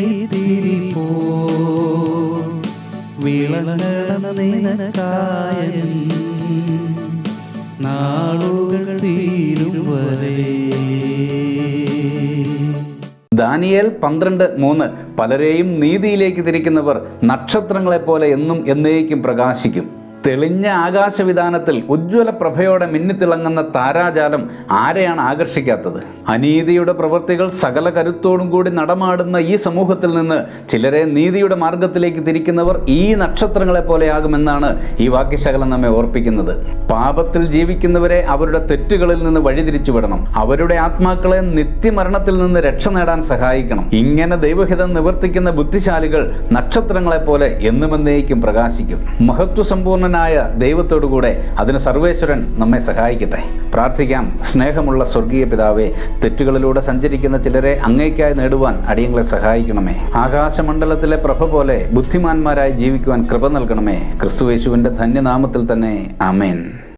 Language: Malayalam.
വഴിതിരിപ്പോ വിളങ്ങണം നിനക്കായ നാളുകൾ തീരും വരേ. ദാനിയേൽ പന്ത്രണ്ട് മൂന്ന്. പലരെയും നീതിയിലേക്ക് തിരിക്കുന്നവർ നക്ഷത്രങ്ങളെപ്പോലെ എന്നും എന്നേക്കും പ്രകാശിക്കും. തെളിഞ്ഞ ആകാശവിധാനത്തിൽ ഉജ്ജ്വല പ്രഭയോടെ മിന്നിത്തിളങ്ങുന്ന താരാജാലം ആരെയാണ് ആകർഷിക്കാത്തത്? അനീതിയുടെ പ്രവൃത്തികൾ സകല കരുത്തോടും കൂടി നടമാടുന്ന ഈ സമൂഹത്തിൽ നിന്ന് ചിലരെ നീതിയുടെ മാർഗത്തിലേക്ക് തിരിക്കുന്നവർ ഈ നക്ഷത്രങ്ങളെ പോലെയാകുമെന്നാണ് ഈ വാക്യശകലം നമ്മെ ഓർപ്പിക്കുന്നത്. പാപത്തിൽ ജീവിക്കുന്നവരെ അവരുടെ തെറ്റുകളിൽ നിന്ന് വഴിതിരിച്ചു വിടണം. അവരുടെ ആത്മാക്കളെ നിത്യമരണത്തിൽ നിന്ന് രക്ഷ നേടാൻ സഹായിക്കണം. ഇങ്ങനെ ദൈവഹിതം നിവർത്തിക്കുന്ന ബുദ്ധിശാലികൾ നക്ഷത്രങ്ങളെ പോലെ എന്നുമെന്നേക്കും പ്രകാശിക്കും. മഹത്വസമ്പൂർണനായ ദൈവത്തോടുകൂടെ അതിന് സർവേശ്വരൻ നമ്മെ സഹായിക്കട്ടെ. പ്രാർത്ഥിക്കാം. സ്നേഹമുള്ള സ്വർഗീയ പിതാവെ തെറ്റുകളിലൂടെ സഞ്ചരിക്കുന്ന ചിലരെ അങ്ങേക്കായി നേടുവാൻ അടിയങ്ങളെ സഹായിക്കണമേ. ആകാശമണ്ഡലത്തിലെ പ്രഭ പോലെ ബുദ്ധിമാന്മാരായി ജീവിക്കുവാൻ കൃപ നൽകണമേ. ക്രിസ്തുവേശുവിന്റെ ധന്യനാമത്തിൽ തന്നെ. ആമേൻ.